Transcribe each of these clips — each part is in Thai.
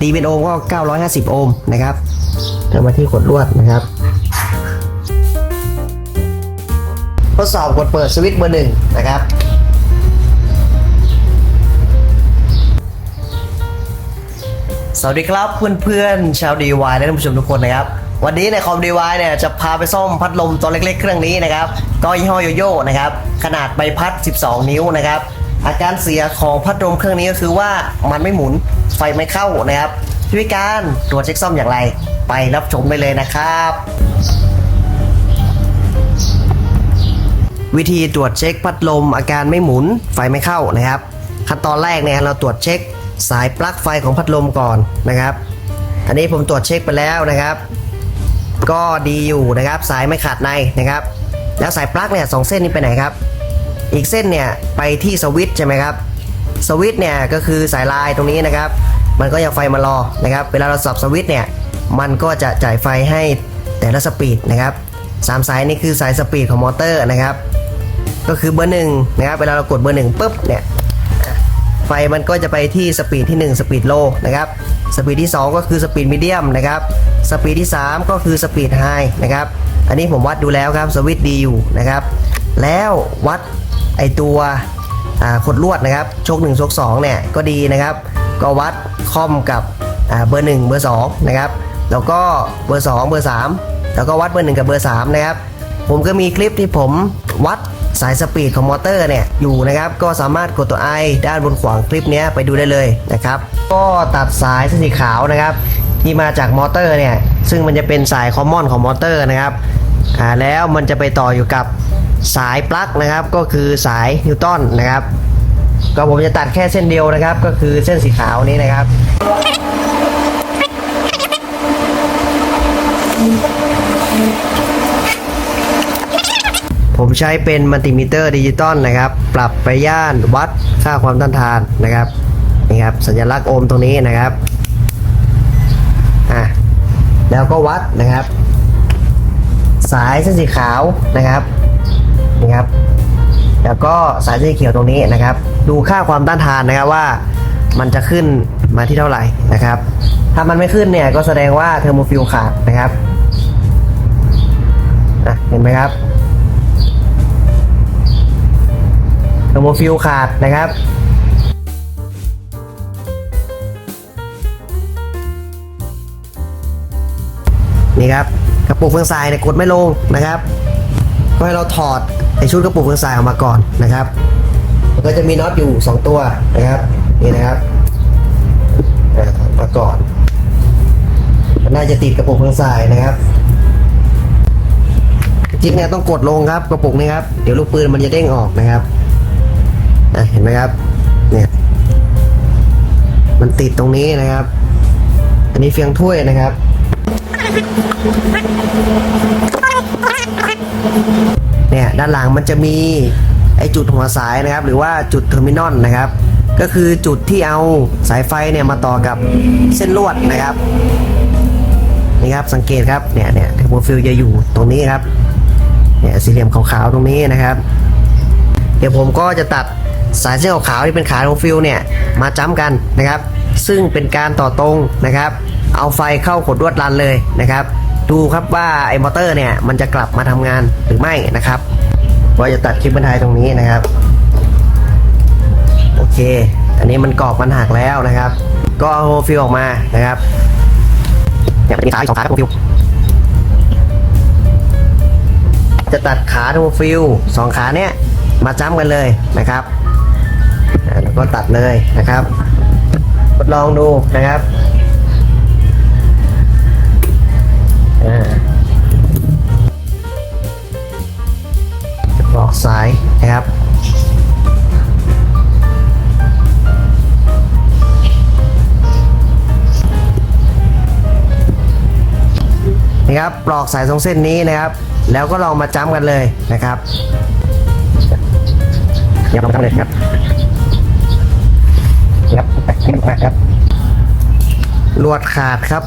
ตีเป็นโอห์มก็ 950 โอห์มนะครับเดินมาที่ขดลวดนะครับ ทดสอบกดเปิดสวิตช์เบอร์หนึ่งนะครับสวัสดีครับเพื่อนๆชาว DIY และท่านผู้ชมทุกคนนะครับ วันนี้ในคอม DIY เนี่ยจะพาไปซ่อมพัดลมตัวเล็กๆ เครื่องนี้นะครับ ก็ยี่ห้อโยโย่นะครับ ขนาดใบพัด 12 นิ้วนะครับ อาการเสียของพัดลมเครื่องนี้ก็คือว่ามันไม่หมุนไฟไม่เข้านะครับที่วิการตรวจเช็คซ่อมอย่างไร ไปรับชมไปเลยนะครับ วิธีตรวจเช็คพัดลมอาการไม่หมุนไฟไม่เข้านะครับ ขั้นตอนแรกเนี่ยเราตรวจเช็คสายปลั๊กไฟของพัดลมก่อนนะครับ อันนี้ผมตรวจเช็คไปแล้วนะครับ ก็ดีอยู่นะครับ สายไม่ขาดในนะครับ แล้วสายปลั๊กเนี่ยสองเส้นนี้ไปไหนครับ อีกเส้นเนี่ยไปที่สวิตช์ใช่ไหมครับสวิตช์เนี่ยก็คือสายลายตรงนี้นะครับ มันก็ยังไฟมารอนะครับ เวลาเราสับสวิตช์เนี่ยมันก็จะจ่ายไฟให้แต่ละสปีดนะครับสามสายนี่คือสายสปีดของมอเตอร์นะครับ ก็คือเบอร์หนึ่งนะครับเวลาเรากดเบอร์หนึ่งปุ๊บเนี่ยไฟมันก็จะไปที่สปีดที่ 1 สปีดโลนะครับสปีดที่ 2 ก็คือสปีดมีเดียมนะครับสปีดที่ 3 ก็คือสปีดไฮนะครับอันนี้ผมวัดดูแล้วครับสวิตดีอยู่นะครับ แล้ววัด ไอตัวขดลวดนะครับโชค1โชค2เนี่ยก็ดีนะครับ ก็วัดคอมกับเบอร์ 1 เบอร์2นะครับแล้วก็เบอร์ 2 เบอร์ 3 แล้วก็วัดเบอร์ 1 กับเบอร์ 3 นะครับ ผมก็มีคลิปที่ผมวัดสายสปีดของมอเตอร์เนี่ยอยู่นะครับ ก็สามารถกดตัว I ด้านบนขวางคลิปนี้ไปดูได้เลยนะครับ ก็ตัดสายสีขาวนะครับ ที่มาจากมอเตอร์เนี่ยซึ่งมันจะเป็นสายคอมมอนของมอเตอร์นะครับ อ่าแล้วมันจะไปต่ออยู่กับสายปลั๊กนะครับ ก็คือสายนิวตันนะครับ ก็ผมจะตัดแค่เส้นเดียวนะครับ ก็คือเส้นสีขาวนี้นะครับผมใช้เป็นมัลติมิเตอร์ดิจิตอลนะครับ ปรับไปย่านวัดค่าความต้านทานนะครับนี่ครับสัญลักษณ์โอห์มตรงนี้นะครับอะแล้วก็วัดนะครับ สายเส้นสีขาวนะครับนี่ครับ แล้วก็สายเส้นสีเขียวตรงนี้นะครับ ดูค่าความต้านทานนะครับว่ามันจะขึ้นมาที่เท่าไหร่นะครับ ถ้ามันไม่ขึ้นเนี่ยก็แสดงว่าเทอร์โมฟิลขาดนะครับเห็นไหมครับเทอร์โมฟิลขาดนะครับนี่ครับ กระปุกเฟืองทรายเนี่ยกดไม่ลงนะครับ ก็ให้เราถอดไอชุดกระปุกเฟืองทรายออกมาก่อนนะครับมันก็จะมีน็อตอยู่ 2 ตัวนะครับนี่นะครับมาก่อนมันน่าจะติดกระปุกเฟืองทรายนะครับจิ๊กเนี่ยต้องกดลงครับกระปุกนี้ครับเดี๋ยวลูกปืนมันจะเด้งออกนะครับเห็นไหมครับเนี่ยมันติดตรงนี้นะครับ อันนี้เฟียงถ้วยนะครับ เนี่ยด้านหลังมันจะมีไอจุดหัวสายนะครับ หรือว่าจุดเทอร์มินอลนะครับ ก็คือจุดที่เอาสายไฟเนี่ยมาต่อกับเส้นลวดนะครับนี่ครับสังเกตครับเนี่ยเนี่ยเทอร์โมฟิลจะอยู่ตรงนี้ครับเนี่ยสี่เหลี่ยมขาวๆตรงนี้นะครับ เดี๋ยวผมก็จะตัดสายเส้นขาวๆที่เป็นขาของฟิลเนี่ยมาจ้ำกันนะครับ ซึ่งเป็นการต่อตรงนะครับ เอาไฟเข้าขดลวดรันเลยนะครับ ดูครับว่าไอ้มอเตอร์เนี่ยมันจะกลับมาทำงานหรือไม่นะครับว่าจะตัดคลิปบรรทายตรงนี้นะครับ โอเค อันนี้มันกรอบมันหักแล้วนะครับ ก็เอาฟิลออกมานะครับเนี่ยมีขาอีกสองขาของฟิลจะตัดขาโทฟิลสองขาเนี้ยมาจ้ำกันเลยนะครับแล้วก็ตัดเลยนะครับ ทดลองดูนะครับ ลอกสายนะครับนี่ครับปลอกสายสองเส้นนี้นะครับ แล้วก็ลองมาจ้ำกันเลยนะครับเดี๋ยวลองทำเลยครับครับแปะขึ้นมาครับลวดขาดครับ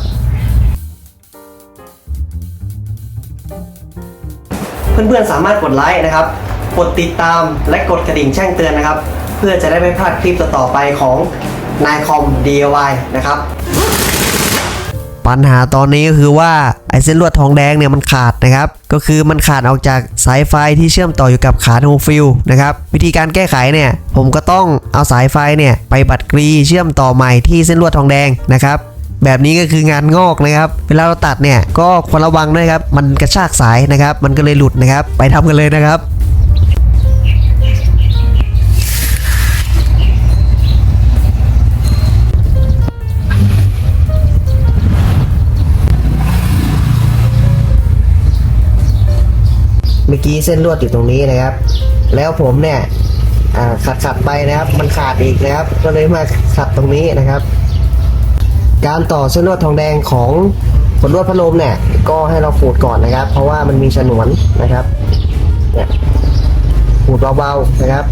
เพื่อนๆสามารถกดไลค์นะครับ กดติดตามและกดกระดิ่งแจ้งเตือนนะครับ เพื่อจะได้ไม่พลาดคลิปต่อๆไปของนายคอม DIY นะครับ ปัญหาตอนนี้ก็คือว่าไอเส้นลวดทองแดงเนี่ยมันขาดนะครับ ก็คือมันขาดออกจากสายไฟที่เชื่อมต่ออยู่กับขาโนฟิลนะครับ วิธีการแก้ไขเนี่ย ผมก็ต้องเอาสายไฟเนี่ยไปบัดกรีเชื่อมต่อใหม่ที่เส้นลวดทองแดงนะครับ แบบนี้ก็คืองานงอกนะครับเวลาเราตัดเนี่ยก็ควรระวังด้วยครับมันกระชากสายนะครับ มันก็เลยหลุดนะครับ ไปทำกันเลยนะครับเมื่อกี้เส้นลวดอยู่ตรงนี้นะครับ แล้วผมเนี่ยอ่าขัดขัดๆไปนะครับ มันขาดอีกนะครับ ก็เลยมาขัดตรงนี้นะครับ การต่อเส้นลวดทองแดงของขนลวดพัดลมเนี่ยก็ให้เราขูดก่อนนะครับ เพราะว่ามันมีฉนวนนะครับเนี่ยขูดเบาๆนะครับ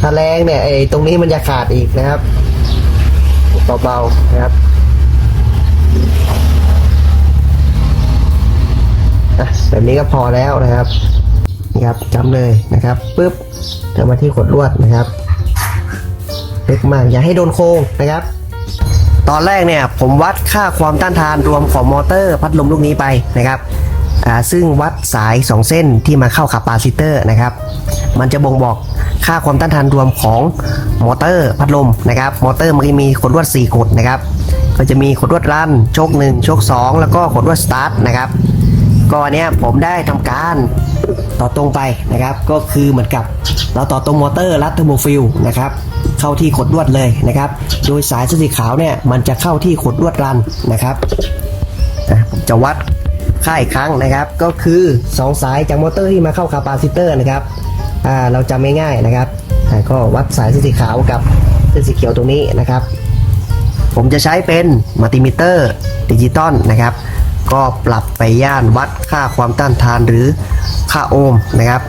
ถ้าแรงเนี่ยไอ้ตรงนี้มันจะขาดอีกนะครับเบาๆนะครับอะแบบนี้ก็พอแล้วนะครับนี่ครับจำเลยนะครับปุ๊บเดินมาที่ขดลวดนะครับ ล็กมากอย่าให้โดนโค้งนะครับ ตอนแรกเนี่ยผมวัดค่าความต้านทานรวมของมอเตอร์พัดลมลูกนี้ไปนะครับซึ่งวัดสาย 2 เส้นที่มาเข้าคาปาซิเตอร์นะครับ มันจะบ่งบอกค่าความต้านทานรวมของมอเตอร์พัดลมนะครับ มอเตอร์มันก็มีขดลวด 4 ขดนะครับ ก็จะมีขดลวดรันโชค1โชค2 แล้วก็ขดลวดสตาร์ทนะครับ ก็อันเนี้ยผมได้ทำการต่อตรงไปนะครับ ก็คือเหมือนกับเราต่อตรงมอเตอร์รัดเทอร์โมฟิลนะครับเข้าที่ขดลวดเลยนะครับ โดยสายสีขาวเนี่ยมันจะเข้าที่ขดลวดรันนะครับผมจะวัดค่าอีกครั้งนะครับ ก็คือ 2 สายจากมอเตอร์ที่มาเข้าคาปาซิเตอร์นะครับอ่าเราจำง่ายๆนะครับก็วัดสายเส้นสีขาวกับเส้นสีเขียวตรงนี้นะครับ ผมจะใช้เป็นมัลติมิเตอร์ดิจิตอลนะครับ ก็ปรับไปย่านวัดค่าความต้านทานหรือค่าโอห์มนะครับ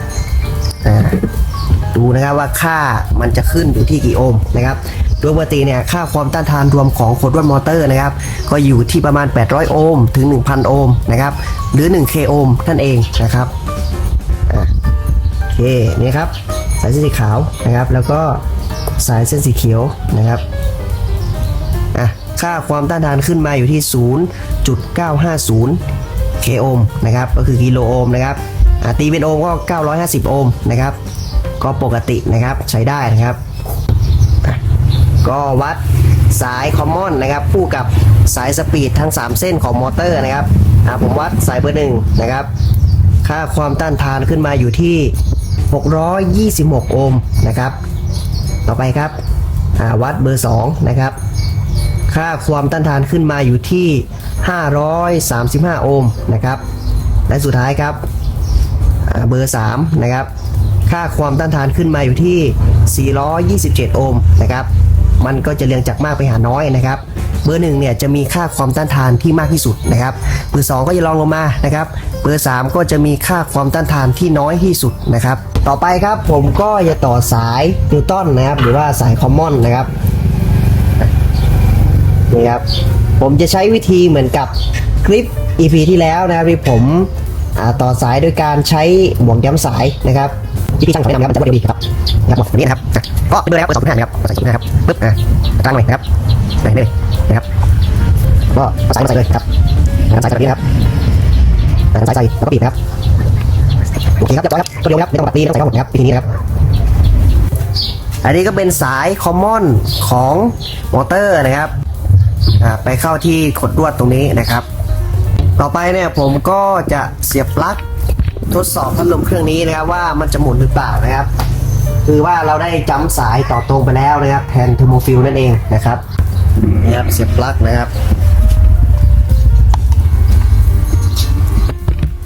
ดูนะครับว่าค่ามันจะขึ้นอยู่ที่กี่โอห์มนะครับโดยปกติเนี่ยค่าความต้านทานรวมของขดลวดมอเตอร์นะครับก็อยู่ที่ประมาณ 800 โอห์มถึง 1,000 โอห์มนะครับหรือ 1 k โอห์มนั่นเองนะครับโอเคนี่ครับสายเส้นสีขาวนะครับ แล้วก็สายเส้นสีเขียวนะครับ ค่าความต้านทานขึ้นมาอยู่ที่ 0.950 k โอห์มนะครับก็คือกิโลโอห์มนะครับตีเป็นโอห์มก็ 950 โอห์มนะครับก็ปกตินะครับใช้ได้นะครับ ก็วัดสายคอมมอนนะครับคู่กับสายสปีดทั้ง 3 เส้นของมอเตอร์นะครับอะผมวัดสายเบอร์หนึ่งนะครับ ค่าความต้านทานขึ้นมาอยู่ที่ 626 โอห์มนะครับ ต่อไปครับอ่าวัดเบอร์ 2 นะครับ ค่าความต้านทานขึ้นมาอยู่ที่ 535 โอห์มนะครับ และสุดท้ายครับเบอร์ 3 นะครับ ค่าความต้านทานขึ้นมาอยู่ที่ 427 โอห์มนะครับ มันก็จะเรียงจากมากไปหาน้อยนะครับ เบอร์หนึ่งเนี่ยจะมีค่าความต้านทานที่มากที่สุดนะครับ เบอร์ 2 ก็จะรองลงมานะครับ เบอร์ 3 ก็จะมีค่าความต้านทานที่น้อยที่สุดนะครับ ต่อไปครับผมก็จะต่อสายนิวตันนะครับ หรือว่าสายคอมมอนนะครับ นี่ครับผมจะใช้วิธีเหมือนกับคลิป EP ที่แล้วนะครับที่ผมต่อสายโดยการใช้บ่วงย้ำสายนะครับวิธีช่างของแนะนำนะครับมันจะว่าเดียวดีครับนะครับแบบนี้นะครับก็ไปดูแล้วเบอร์สองห้านะครับใส่ชิ้นนะครับปึ๊บอะตั้งเลยนะครับใส่เลยนะครับก็สายมาใส่เลยครับนะครับใส่แบบนี้นะครับอ่าใส่ใส่แล้วก็บีบนะครับโอเคครับเรียบร้อยครับตัวเดียวครับไม่ต้องตัดตีไม่ต้องใส่เข้าหมดนะครับวิธีนี้นะครับอันนี้ก็เป็นสายคอมมอนของมอเตอร์นะครับ ไปเข้าที่ขดลวดตรงนี้นะครับ ต่อไปเนี่ยผมก็จะเสียบปลั๊กทดสอบพัดลมเครื่องนี้นะครับว่ามันจะหมุนหรือเปล่านะครับ คือว่าเราได้จำสายต่อตรงไปแล้วนะครับแทนเทอร์โมฟิลนั่นเองนะครับนี่ครับเสียบปลั๊กนะครับ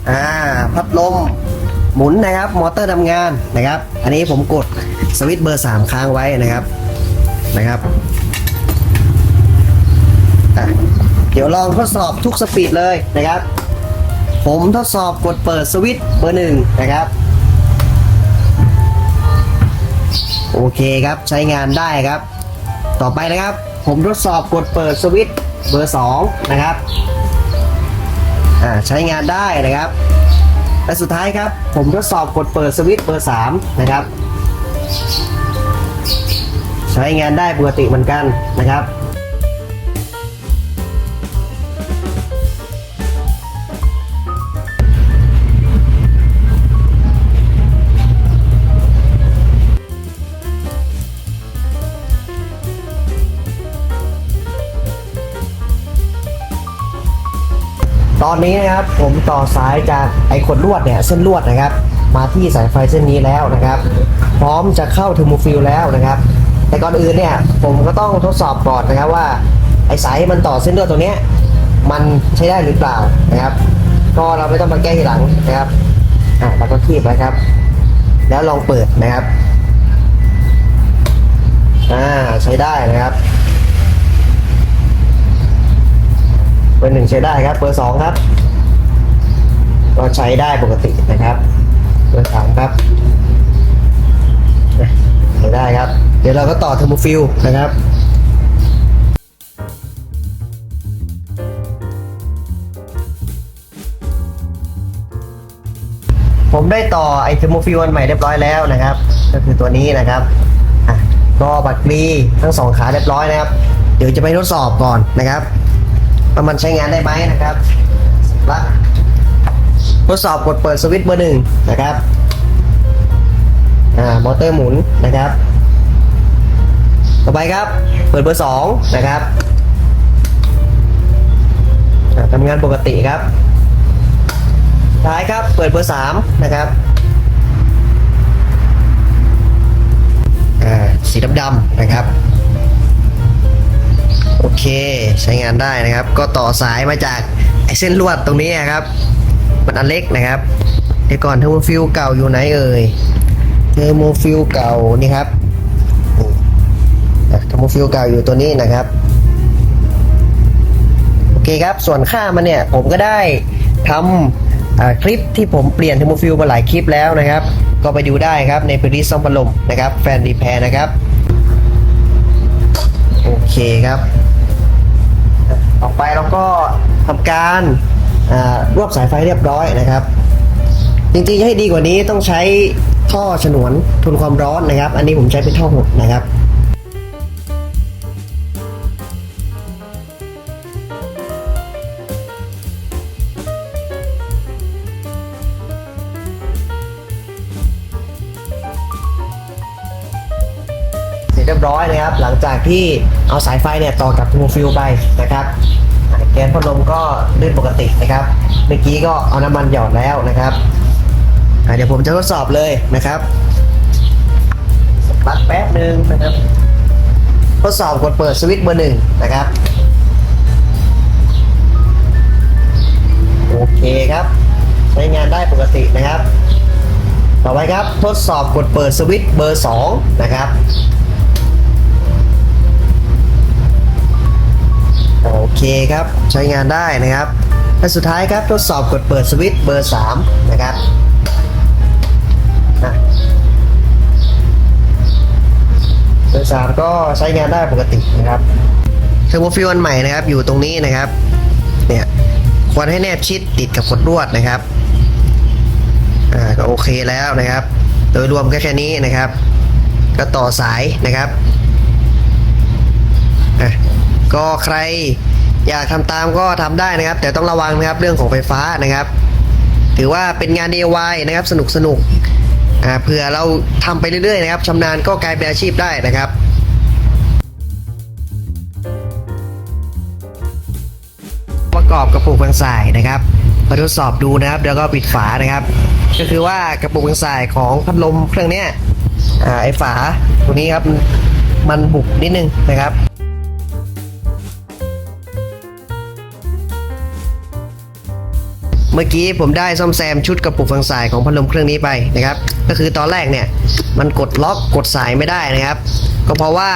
อ่าพัดลมหมุนนะครับ มอเตอร์ทำงานนะครับ อันนี้ผมกดสวิตช์เบอร์ 3 ค้างไว้นะครับนะครับ เดี๋ยวลองทดสอบทุกสปีดเลยนะครับ ผมทดสอบกดเปิดสวิตช์เบอร์หนึ่งนะครับ โอเคครับใช้งานได้ครับ ต่อไปนะครับ ผมทดสอบกดเปิดสวิตช์เบอร์สองนะครับอ่าใช้งานได้นะครับและสุดท้ายครับ ผมทดสอบกดเปิดสวิตช์เบอร์3นะครับ ใช้งานได้ปกติเหมือนกันนะครับ นี้นะครับ ผมต่อสายจากไอ้ขดลวดเนี่ยเส้นลวดนะครับ มาที่สายไฟเส้นนี้แล้วนะครับ พร้อมจะเข้าเทอร์โมฟิลแล้วนะครับ แต่ก่อนอื่นเนี่ยผมก็ต้องทดสอบก่อนนะครับว่าไอ้สายมันต่อเส้นลวดตรงเนี้ยมันใช้ได้หรือเปล่านะครับ ก็เราไม่ต้องมาแก้ทีหลังนะครับอะแล้วก็คีบไว้ครับ แล้วลองเปิดนะครับอ่าใช้ได้นะครับ เบ อร์หนึ่งใช้ได้ครับเบอร์สองครับ ก็ใช้ได้ปกตินะครับเบอร์สามครับใช้ได้ครับ เดี๋ยวเราก็ต่อเทอร์โมฟิลนะครับผมได้ต่อไอเทอร์โมฟิลอันใหม่เรียบร้อยแล้วนะครับ ก็คือตัวนี้นะครับอะก็บัตรกรีทั้งสองขาเรียบร้อยนะครับ เดี๋ยวจะไปทดสอบก่อนนะครับ ว่ามันใช้งานได้ไหมนะครับละทดสอบกดเปิดสวิตช์เบอร์หนึ่งนะครับอ่ามอเตอร์หมุนนะครับ ต่อไปครับ เปิดเบอร์สองนะครับอ่าทำงานปกติครับท้ายครับ เปิดเบอร์สามนะครับอ่าสีดำๆนะครับ โอเคใช้งานได้นะครับ ก็ต่อสายมาจากไอเส้นลวดตรงนี้นะครับ มันอันเล็กนะครับเดี๋ยวก่อนเทอร์โมฟิลเก่าอยู่ไหนเอ่ยเทอร์โมฟิลเก่านี่ครับเทอร์โมฟิลเก่าอยู่ตัวนี้นะครับโอเคครับส่วนค่ามันเนี่ยผมก็ได้ทำอ่าคลิปที่ผมเปลี่ยนเทอร์โมฟิลมาหลายคลิปแล้วนะครับ ก็ไปดูได้ครับในพลิซ่อมพัดลมนะครับแฟนรีแพร์นะครับโอเคครับ ต่อไปเราก็ทำการรวบสายไฟเรียบร้อยนะครับ จริงๆให้ดีกว่านี้ต้องใช้ท่อฉนวนทนความร้อนนะครับ อันนี้ผมใช้เป็นท่อหดนะครับ งจากที่เอาสายไฟเนี่ยต่อกับโทรฟิลไปนะครับแกนพัดลมก็ลื่นปกตินะครับ เมื่อกี้ก็เอาน้ำมันหยอดแล้วนะครับเดี๋ยวผมจะทดสอบเลยนะครับปักแป๊บหนึ่งนะครับ ทดสอบกดเปิดสวิตช์เบอร์หนึ่งนะครับ โอเคครับใช้งานได้ปกตินะครับ ต่อไปครับทดสอบกดเปิดสวิตช์เบอร์สองนะครับ โอเคครับใช้งานได้นะครับและสุดท้ายครับทดสอบกดเปิดสวิตช์เบอร์ 3 นะครับเบอร์3ก็ใช้งานได้ปกตินะครับเทอร์โมฟิวอันใหม่นะครับอยู่ตรงนี้นะครับเนี่ยควรให้แนบชิดติดกับขดลวดนะครับอ่าก็โอเคแล้วนะครับ โดยรวมก็แค่นี้นะครับ ก็ต่อสายนะครับอะ ก็ใครอยากทำตามก็ทำได้นะครับ แต่ต้องระวังนะครับเรื่องของไฟฟ้านะครับ ถือว่าเป็นงาน DIY นะครับสนุกสนุกอ่าเผื่อเราทำไปเรื่อยๆนะครับชำนาญก็กลายเป็นอาชีพได้นะครับประกอบกระปุกบางสายนะครับมาทดสอบดูนะครับ แล้วก็ปิดฝานะครับ ก็คือว่ากระปุกบางสายของพัดลมเครื่องเนี้ยอ่าไอฝาตัวนี้ครับมันบุกนิดนึงนะครับ เมื่อกี้ผมได้ซ่อมแซมชุดกระปุกฝังสายของพัดลมเครื่องนี้ไปนะครับ ก็คือตอนแรกเนี่ยมันกดล็อกกดสายไม่ได้นะครับ ก็เพราะว่า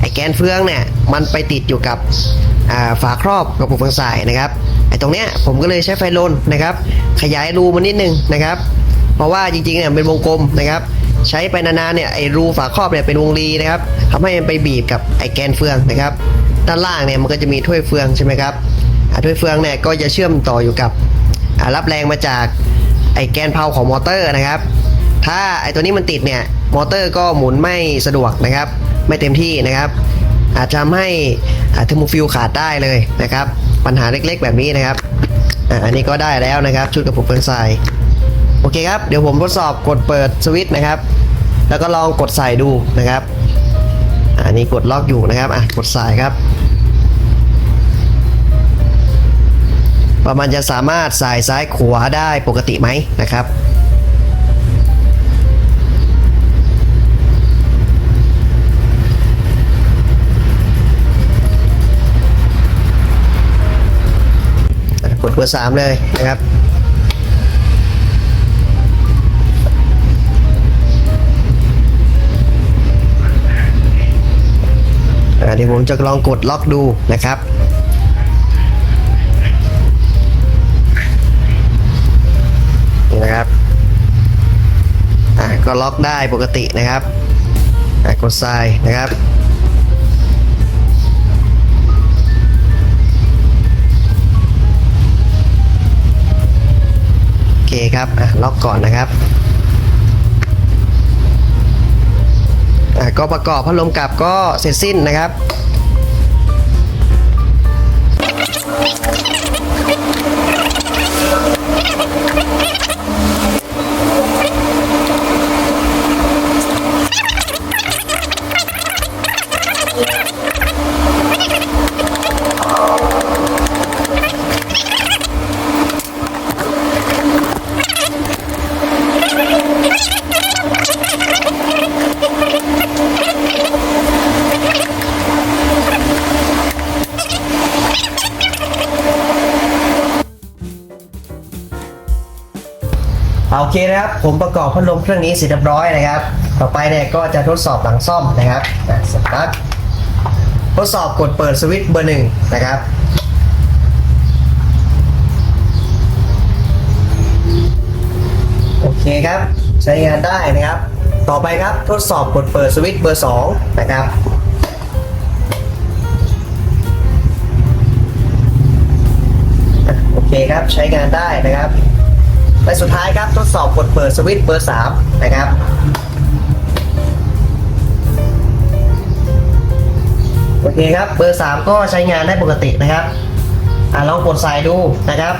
ไอ้แกนเฟืองเนี่ยมันไปติดอยู่กับฝาครอบกระปุกฝังสายนะครับไอ้ตรงเนี้ยผมก็เลยใช้ไฟลนนะครับ ขยายรูมันนิดนึงนะครับ เพราะว่าจริงๆเนี่ยเป็นวงกลมนะครับ ใช้ไปนานๆเนี่ยไอ้รูฝาครอบเนี่ยเป็นวงรีนะครับทำให้มันไปบีบกับไอ้แกนเฟืองนะครับด้านล่างเนี่ยมันก็จะมีถ้วยเฟืองใช่ไหมครับถ้วยเฟืองเนี่ยก็จะเชื่อมต่ออยู่กับ รับแรงมาจากไอแกนเพาของมอเตอร์นะครับ ถ้าไอตัวนี้มันติดเนี่ยมอเตอร์ก็หมุนไม่สะดวกนะครับ ไม่เต็มที่นะครับ อาจจะทำให้เทอร์โมฟิลขาดได้เลยนะครับ ปัญหาเล็กๆแบบนี้นะครับอ,อันนี้ก็ได้แล้วนะครับ ชุดกระปุกเฟืองทรายโอเคครับ เดี๋ยวผมทดสอบกดเปิดสวิตช์นะครับ แล้วก็ลองกดใส่ดูนะครับ อันนี้กดล็อกอยู่นะครับอะกดใส่ครับ ว่ามันจะสามารถสายซ้ายขวาได้ปกติไหมนะครับกดเบอร์สามเลยนะครับเดี๋ยวผมจะลองกดล็อกดูนะครับ ก็ล็อกได้ปกตินะครับกดทรายนะครับโอเคครับล็อกก่อนนะครับก็ประกอบพัดลมกลับก็เสร็จสิ้นนะครับ เคนะครับ ผมประกอบพัดลมเครื่องนี้เสร็จเรียบร้อยนะครับ ต่อไปเนี่ยก็จะทดสอบหลังซ่อมนะครับสตาร์ททดสอบกดเปิดสวิตช์เบอร์หนึ่งนะครับโอเคครับใช้งานได้นะครับ ต่อไปครับทดสอบกดเปิดสวิตช์เบอร์สองนะครับโอเคครับใช้งานได้นะครับ และสุดท้ายครับทดสอบกดเปิดสวิตช์เบอร์3นะครับโอเคครับเบอร์ 3 ก็ใช้งานได้ปกตินะครับอ่าลองกดใส่ดูนะครับ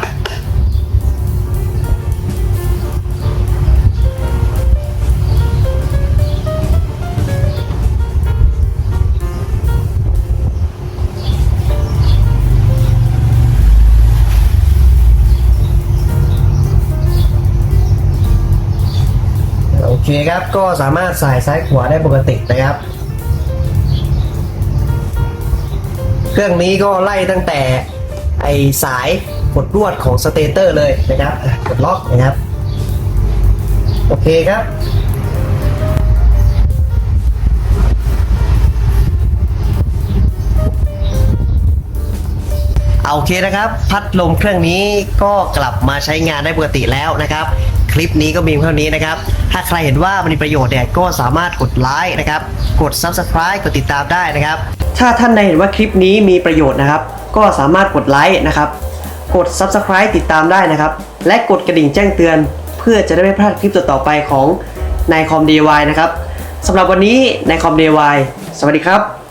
คครับก็สามารถสายซ้ายขวาได้ปกตินะครับ เครื่องนี้ก็ไล่ตั้งแต่ไอสายกดลวดของสเตเตอร์เลยนะครับกดล็อกนะครับ โอเคครับเอาโอเคนะครับ พัดลมเครื่องนี้ก็กลับมาใช้งานได้ปกติแล้วนะครับ คลิปนี้ก็มีเท่านี้นะครับ ถ้าใครเห็นว่ามันมีประโยชน์เนี่ยก็สามารถกดไลค์นะครับ กด Subscribe กดติดตามได้นะครับ ถ้าท่านใดเห็นว่าคลิปนี้มีประโยชน์นะครับ ก็สามารถกดไลค์นะครับ กด Subscribe ติดตามได้นะครับ และกดกระดิ่งแจ้งเตือน เพื่อจะได้ไม่พลาดคลิปต่อๆไปของนายคอม DIY นะครับสำหรับวันนี้นายคอม DIY สวัสดีครับ